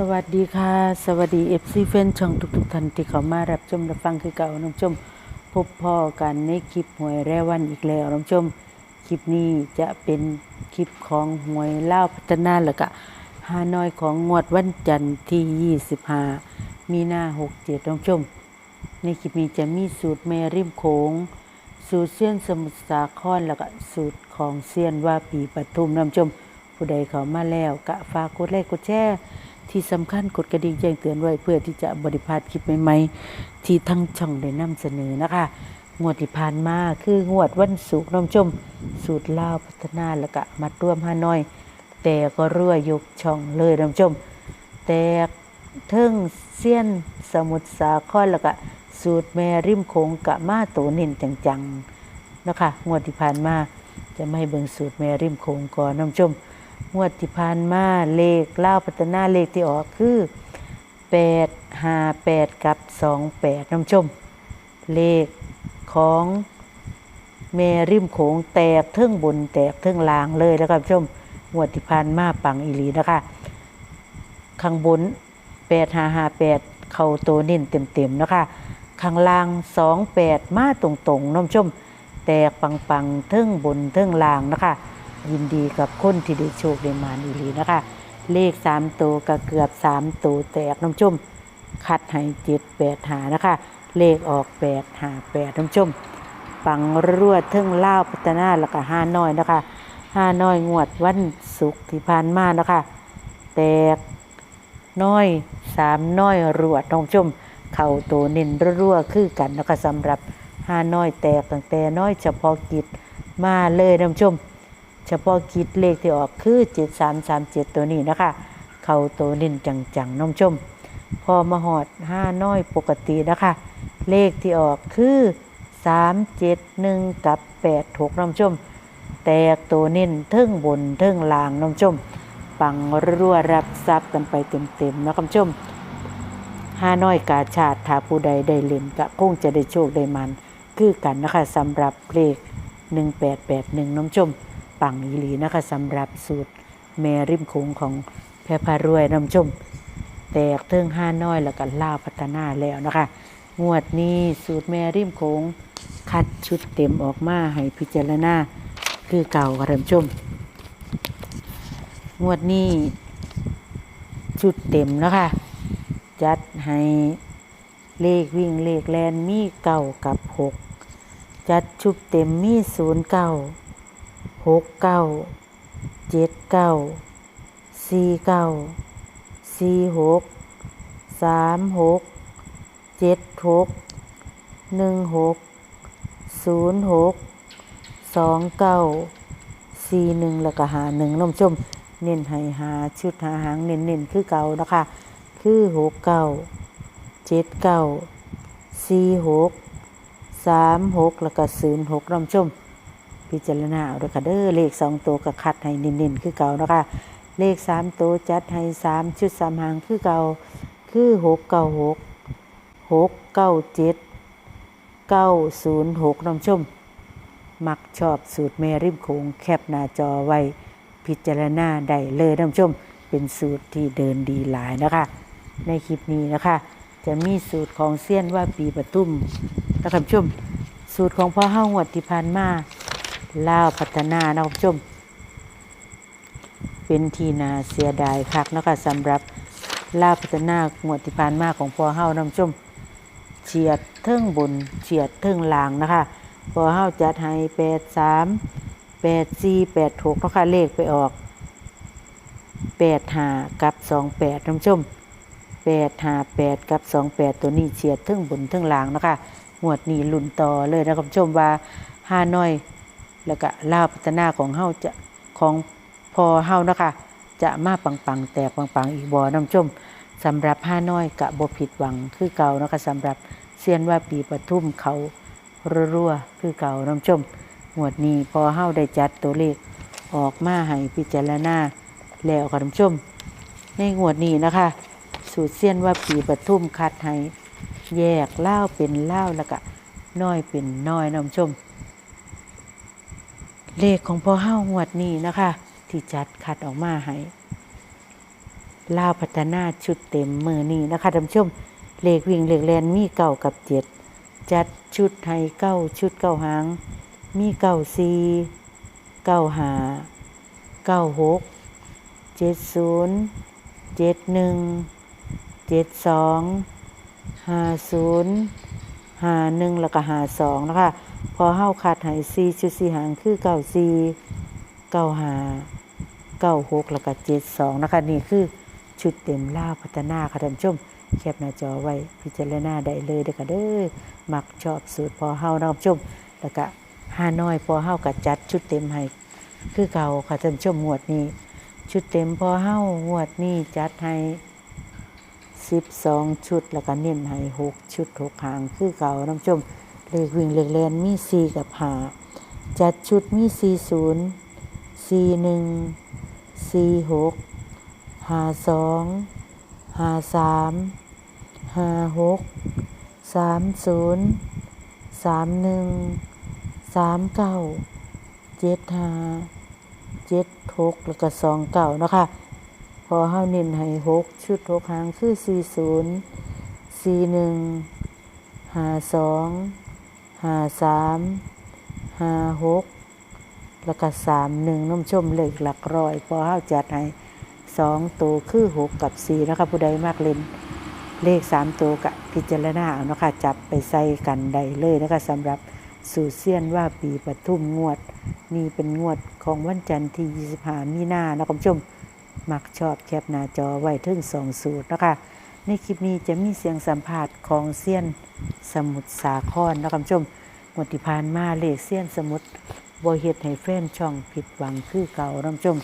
สวัสดีค่ะ สวัสดีเอฟซีแฟนช่องทุกๆท่านที่เข้ามารับชมรับฟังคือเก่าน้องชม พบพ่อกันในคลิปหวยแร่วันอีกแล้วน้องชม คลิปนี้จะเป็นคลิปของหวยเล่าพัฒนาแล้วก็ฮานอยของงวดวันจันทร์ที่ 25 มีนา67น้องชม ในคลิปนี้จะมีสูตรแม่ริมโขงสูตรเซียนสมุทรสาครแล้วก็สูตรของเซียนว่าปีปทุมน้ำชม ผู้ใดเข้ามาแล้วก็ฝากกดไลค์กดแชร์ ที่สำคัญกดกระดิ่งแจ้งเตือนไว้ เพื่อที่จะบริพาดคลิปใหม่ๆ ที่ทั้งช่องได้นำเสนอนะคะ งวดที่ผ่านมาคืองวดวันศุกร์น้ำชม สูตรลาพัฒนาแล้วก็มาร่วมฮานอย แต่ก็รั่วยกช่องเลยน้ำชม แต่เทิงเซียนสมุทรสาครแล้วก็สูตรแม่ริมโขงกะมาโตเน่นจังๆนะคะงวดที่ผ่านมาจะไม่เบิ่งสูตรแม่ริมโขงก่อนน้ำชม งวดที่ผ่านมาเลขเล่าพัฒนาเลขที่ออกคือแปดห้าแปดกับสองแปดน้ำชม เลขของแม่ริมโขงแตกเทิงบนแตกเทิงลางเลยแล้วครับชมงวดที่ผ่านมาปังอีหลีนะคะ ข้างบนแปดห้าห้าแปดเข้าตัวเน้นเต็มๆนะคะ ข้างล่างสองแปดมาตรงๆน้องชม แตกปังๆเทิงบนเทิงล่างนะคะ ยินดีกับคนที่ได้โชคได้มานอีหลีนะคะ เลขสามตัวก็เกือบสามตัวแตกน้องชมคัดให้เจ็ดแปดหานะคะ เลขออกแปดหาแปดน้องชมปังรวดเทิงเล่าพัฒนาแล้วก็ห้าน้อยนะคะห้าน้อยงวดวันศุกร์ที่ผ่านมานะคะ แตกน้อยสามน้อยรวดน้องชมเข่าโตเน้นรั่วคือกันนะคะสำหรับห้าน้อยแตกตั้งแต่น้อยเฉพาะกิจมาเลยน้องชม เฉพาะกิจเลขที่ออกคือเจ็ดสามสามเจ็ดตัวนี้นะคะ เข่าโตเน้นจังๆน้องชม พอมาหอดห้าน้อยปกตินะคะ เลขที่ออกคือสามเจ็ดหนึ่งกับแปดหกน้องชม แตกตัวน้นเทิงบนเทิงล่างน้องชม ปังรั่วรับทรัพย์กันไปเต็มๆนะคุณชมห้าน้อยกาชาติถ้าผู้ใดได้เล่นก็คงจะได้โชคได้มัน คือกันนะคะสำหรับเลข 1881 น้องชม ปังอีหลีนะคะสำหรับสูตรแม่ริมโขงของแพรพารวยน้องชม แตกเทิงห้าน้อยแล้วก็ล่าพัฒนาแล้วนะคะ งวดนี้สูตรแม่ริมโขงคัดชุดเต็มออกมาให้พิจารณาคือเก่าค่ะท่านผู้ชม งวดนี้ชุดเต็มแล้วค่ะจัดให้เลขวิ่งเลขแลนมีเก้ากับหกจัดชุดเต็มมีศูนย์เก้า หกเก้าเจ็ดเก้าสี่เก้าสี่หกสามหกเจ็ดหกหนึ่งหกศูนย์หกสองเก้าสี่หนึ่งแล้วก็หาหนึ่งน้องชม เน้นให้หาชุดหาหางเน้นเน้นคือเก่านะคะคือหกเก้าเจ็ดเก้าสี่หกสามหกแล้วก็ศูนย์หกน้องชม พิจารณาเอาด้วยค่ะเด้อเลขสองตัวก็คัดให้เน้นๆคือเก่านะคะเลขสามตัวจัดให้สามชุดสามหางคือเก่าคือหกเก้าหกหกเก้าเจ็ดเก้าศูนย์หกน้องชม มักชอบสูตรแม่ริมโขงแคบหน้าจอไว้พิจารณาได้เลยนผู้ชม เป็นสูตรที่เดินดีหลายนะคะ ในคลิปนี้นะคะ จะมีสูตรของเซียนว่าปีปทุมนะท่านผู้ชม สูตรของพ่อเฮ้างวดที่ผ่านมา ลาวพัฒนานะท่านผู้ชม เป็นทีนาเสียดายคักนะคะสำหรับลาวพัฒนางวดที่ผ่านมาของพอเฮ้านะท่านผู้ชมเฉียดเทิงบนเฉียดเทิงล่างนะคะพอเฮาจัดให้แปดสามแปดสี่แปดหกนะค่ะเลขไปออกแปดหากับสองแปดท่านผู้ชมแปดหาแปดกับสองแปดตัวนี้เฉียดเทิงบนเทิงล่างนะคะงวดนี้ลุ่นต่อเลยนะคุณผู้ชมว่าห้าน้อย แล้วก็ลาวพัฒนาของเฮาจะของพอเฮานะคะจะมาปังๆแตกปังๆอีกบ่อน้ำชมสำหรับห้าน้อยกะบ่ผิดหวังคือเก่านะคะสำหรับเซียนว่าปีปทุมเขารั่วๆคือเก่าน้ำชมงวดนี้พอเฮาได้จัดตัวเลขออกมาให้พิจารณาแล้วค่ะน้ำชม ในงวดนี้นะคะ สูตรเซียนว่าปีปทุมคัดให้แยกเล่าเป็นเล่าแล้วก็น้อยเป็นน้อยน้ำชม เลขของพ่อเฮ้างวดนี้นะคะ ที่จัดคัดออกมาให้ลาพัฒนาชุดเต็มมือนี้นะคะท่านผู้ชมเลขวิ่งเลขแลนมีเก่ากับเจ็ดจัดชุดให้เก้าชุดเก้าหาง มีเก้าสีเก้าหาเก้าหกเจ็ดศูนย์เจ็ดหนึ่งเจ็ดสองห้าศูนย์ห้าหนึ่งแล้วก็ห้าสองนะคะ พอเฮ้าขาดหายซีชุดสีหางคือเก้าซีเก้าหาเก้าหกแล้วก็เจ็ดสองนะคะนี่คือชุดเต็มล่าพัฒนาค่ะท่านผู้ชมแคปหน้าจอไว้พิจารณาได้เลยเด้อค่ะเด้อมักชอบสูตรพอเฮานะท่านผู้ชม แล้วก็ห้าน้อยพอเฮาก็จัดชุดเต็มให้คือเก่าค่ะท่านผู้ชมงวดนี้ ชุดเต็มพอเฮางวดนี้จัดให้สิบสองชุดแล้วก็เน้นให้หกชุดหกหางคือเก่าท่านผู้ชม เลขวิ่งเลขแลนมีสี่กับหาจัดชุดมีสี่ศูนย์สี่หนึ่งสี่หกหาสองหาสามหาหกสามศูนย์สามหนึ่งสามเก้าเจ็ดหาเจ็ดหกแล้วก็สองเก้านะคะพอเฮาเน้นให้หกชุดหกหางคือสี่ศูนย์สี่หนึ่งหาสอง ห้าสามห้าหกแล้วก็สามหนึ่งน้ำชมเลขหลักร้อยพอเฮาจัดให้สองตัวคือหกกับสี่นะคะผู้ใดมากเล่นเลขสามตัวกะพิจารณาเอานะคะจับไปใส่กันได้เลยนะคะสำหรับสูตรเซียนว่าปีปทุมงวด นี่เป็นงวดของวันจันทร์ที่ 25 มีนานะคุณผู้ชม มักชอบแคปหน้าจอไว้ถึงสองสูตรนะคะ ในคลิปนี้จะมีเสียงสัมภาษณ์ของเซียนสมุทรสาครนะคุณผู้ชมงวดที่ผ่านมาเลขเซียนสมุทรบเฮ็ดให้แฟนช่องผิดหวังคือเก่านะคุณผู้ชม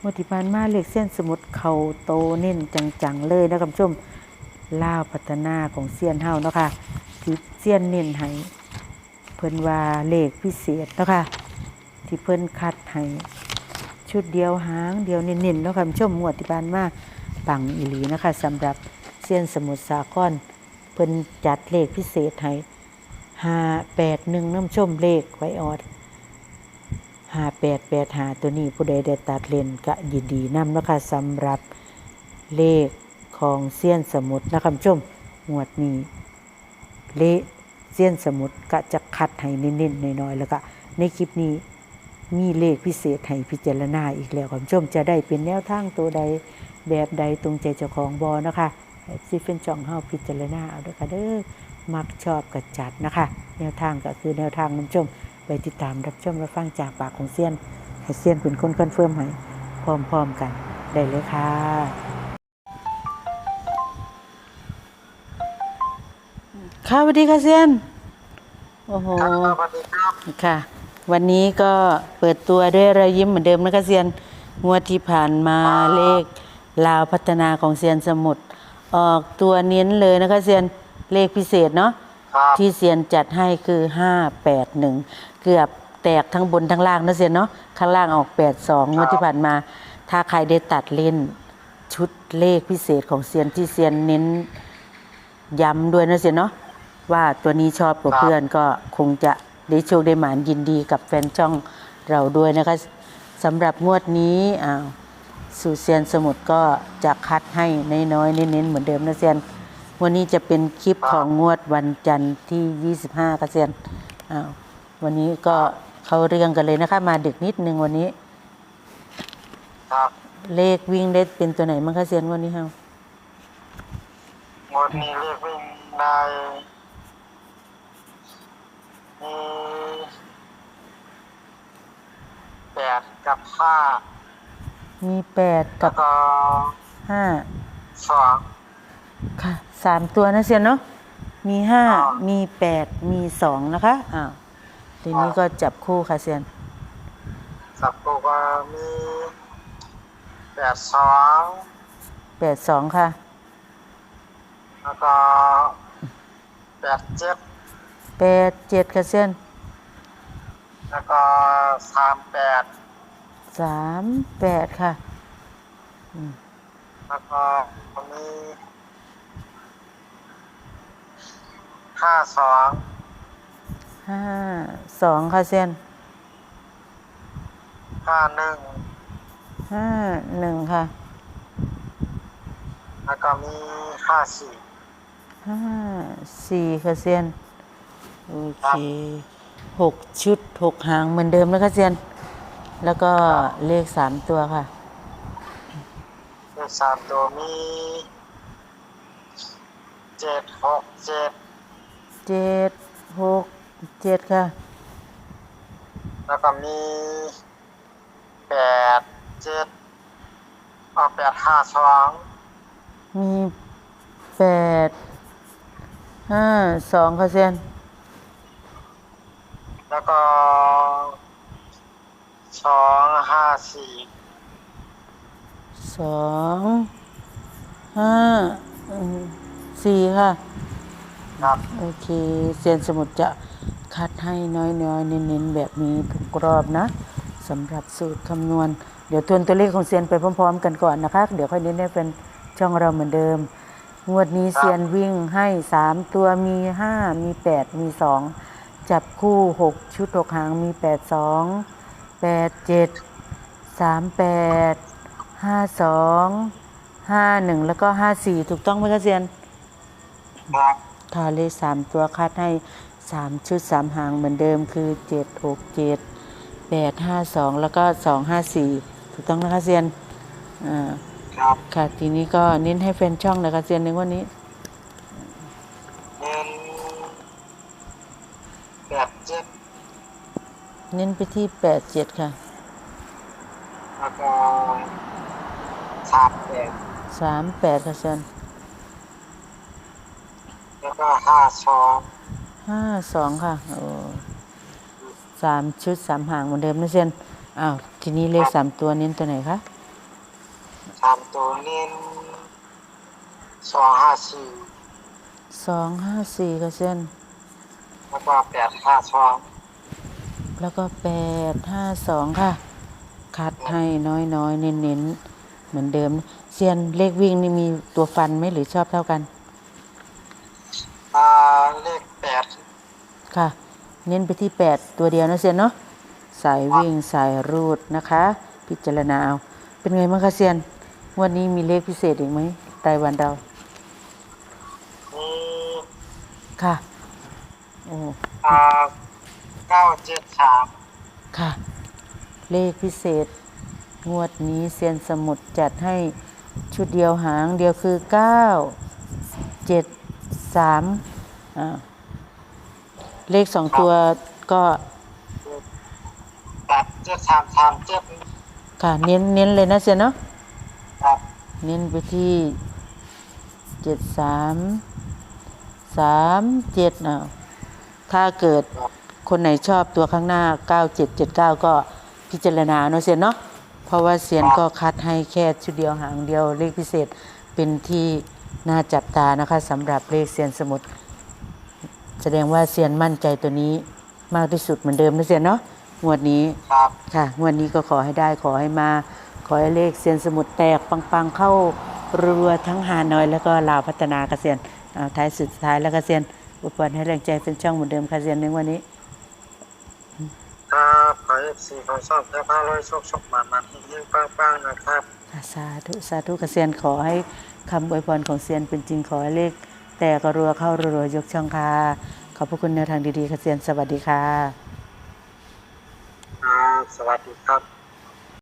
งวดที่ผ่านมาเลขเส้นสมุดเขาโตเน้นจังๆเลยนะคุณผู้ชมล่าวพัฒนาของเซียนเฮานะคะที่เซียนเน้นให้เพิ่นว่าเลขพิเศษนะคะที่เพิ่นคัดให้ชุดเดียวหางเดียวเน้นๆเนาะค่ะคุณผู้ชมงวดที่ผ่านมา ปังอีหลีนะคะสำหรับเซียนสมุทรสาครเพิ่นจัดเลขพิเศษให้ห้าแปดหนึ่งน้ำชมเลขไว้ออดห้าแปดแปดหาตัวนี้ผู้ใดได้ตัดเลนก็ยินดีนำนะคะสำหรับเลขของเซียนสมุทรนะคะผู้ชมงวดนี้เลขเซียนสมุทรก็จะคัดให้เน้นๆน้อยๆแล้วก็ในคลิปนี้มีเลขพิเศษให้พิจารณาอีกแล้วคุณผู้ชมจะได้เป็นแนวทางตัวใด แบบใดตรงใจเจ้าของบอนะคะซิเฟนจ่องเฮาพิจารณาเอาด้อค่ะเด้อมักชอบกับจัดนะคะ แนวทางก็คือแนวทางน้ำชมไปติดตามรับชมรับฟังจากปากของเซียนให้เซียนเป็นคนคอนเฟิร์มให้พร้อมๆกันได้เลยค่ะค่ะสวัสดีค่ะเซียนโอ้โหค่ะ วันนี้ก็เปิดตัวด้วยรอยยิ้มเหมือนเดิมนะคะเซียนงวดที่ผ่านมาเลข ลาวพัฒนาของเซียนสมุทรออกตัวเน้นเลยนะคะเซียนเลขพิเศษเนาะครับที่เซียนจัดให้คือห้าแปดหนึ่งเกือบแตกทั้งบนทั้งล่างนะเซียนเนาะข้างล่างออกแปดสองงวดที่ผ่านมา ถ้าใครได้ตัดเล่นชุดเลขพิเศษของเซียนที่เซียนเน้นย้ำด้วยนะเซียนเนาะว่าตัวนี้ชอบกว่าเพื่อนก็คงจะได้โชคได้หมานยินดีกับแฟนช่องเราด้วยนะคะสำหรับงวดนี้อ้าว สูตรเซียนสมุทรก็จะคัดให้น้อยๆเน้นๆเหมือนเดิมนะเซียน วันนี้จะเป็นคลิปของงวดวันจันทร์ที่ 25กเซียนอ้าววันนี้ก็เข้าเรื่องกันเลยนะคะ มาดึกนิดนึงวันนี้ ครับ เลขวิ่งได้เป็นตัวไหนมั้งคะเซียนวันนี้เฮา งวดนี้เรียกวิ่งได้มีแปดกับห้า มีแปดแล้กัวบก็ห้าสอง ค่ะสามตัวนะเซียนเนาะมีห้าอ่ามีมีแปดมีสองนะคะอ้าวทีนี้ก็จับคู่ค่ะเซียนสับปูก็มีแปดสองแปดสองค่ะแล้วก็แปดเจ็ดแปดเจ็ดค่ะเซียนแล้วก็สามแปด สามแปดค่ะแล้วก็มีห้าสองห้าสองค่ะเซียนห้าหนึ่งห้าหนึ่งค่ะ แล้วก็มีห้าสี่ห้าสี่ค่ะเซียนโอเคหกชุดหกหางเหมือนเดิมนะคะเซียน แล้วก็เลขสามตัวค่ะ เลขสามตัวมีเจ็ดหกเจ็ดเจ็ดหกเจ็ดค่ะ แล้วก็มีแปดเจ็ดเอาแปดห้าสองมีแปดห้าสองค่ะเซียนแล้วก็ สองห้าสี่สองห้าอืมสี่ค่ะ ครับ โอเคเซียนสมุดจะคัดให้น้อยๆ เน้นๆ แบบนี้ทุกรอบนะสำหรับสูตรคำนวณ เดี๋ยวทวนตัวเลขของเซียนไปพร้อมๆ กันก่อนนะคะ เดี๋ยวค่อยเน้นให้เป็นช่องเราเหมือนเดิม งวดนี้เซียนวิ่งให้สามตัวมีห้ามีแปดมีสองจับคู่หกชุดหกหางมีแปดสอง แปดเจ็ดสามแปดห้าสองห้าหนึ่งแล้วก็ห้าสี่ถูกต้องไหมคะเซียนครับทาเลขสามตัวคัดให้สามชุดสามหางเหมือนเดิมคือเจ็ดหกเจ็ดแปดห้าสองแล้วก็สองห้าสี่ถูกต้องนะคะเซียนอ่าครับ ค่ะทีนี้ก็เน้นให้แฟนช่องนะคะเซียนในวันนี้ เน้นแปดเจ็ด เน้นไปที่แปดเจ็ดค่ะ แล้วก็สามแปดสามแปดค่ะเซียนแล้วก็ห้าสองห้าสองค่ะโอ้สามชุดสามหางเหมือนเดิมนะเซียนอ้าวทีนี้เลขสามตัวเน้นตัวไหนคะสามตัวเน้นสองห้าสี่สองห้าสี่ค่ะเซียนแล้วก็แปดห้าสอง แล้วก็แปดห้าสองค่ะ คัดให้น้อยน้อยๆเน้นเน้นๆ เหมือนเดิม เซียนเลขวิ่งนี่มีตัวฟันไหมหรือชอบเท่ากัน อ่า เลขแปดค่ะ เน้นไปที่แปดตัวเดียวนะเซียนเนาะ สายวิ่งสายรูดนะคะ พิจารณาเอา เป็นไงบ้างคะเซียน วันนี้มีเลขพิเศษอีกไหมไต้หวันเรามีค่ะ โอ้ อ่า เก้าเจ็ดสามค่ะ เลขพิเศษ งวดนี้เซียนสมุดจัดให้ชุดเดียวหางเดียวคือเก้าเจ็ดสามอ่าเลขสองตัวก็แปดเจ็ดสามสามเจ็ดค่ะเน้นเน้นเลยนะเซียนเนาะครับเน้นไปที่เจ็ดสามสามเจ็ดอ่าถ้าเกิด คนไหนชอบตัวข้างหน้าเก้าเจ็ดเจ็ดเก้าก็พิจารณาเนาะเซียนเนาะเพราะว่าเซียนก็คัดให้แค่ชุดเดียวหางเดียวเลขพิเศษเป็นที่น่าจับตานะคะสำหรับเลขเซียนสมุดแสดงว่าเซียนมั่นใจตัวนี้มากที่สุดเหมือนเดิมนะเซียนเนาะงวดนี้ครับค่ะงวดนี้ก็ขอให้ได้ขอให้มา ขอให้เลขเซียนสมุดแตกปังๆเข้ารัวทั้งหาน้อย แล้วก็ลาวพัฒนาเกษียณเอาท้ายสุดท้ายแล้วเกษียณอุปกรณ์ให้แรงใจเป็นช่องเหมือนเดิมเกษียณในวันนี้ ครับขอเอฟซีของชอบแค่ผ้าร้อยโชคโชคมันมันเฮงๆปังๆนะครับสาธุสาธุเกษียณขอให้คำอวยพรของเซียนเป็นจริงขอให้เลขแตกรัวเข้ารัวยกช่องค่ะขอบพระคุณแนวทางดีๆเกษียณสวัสดีค่ะครับสวัสดีครับ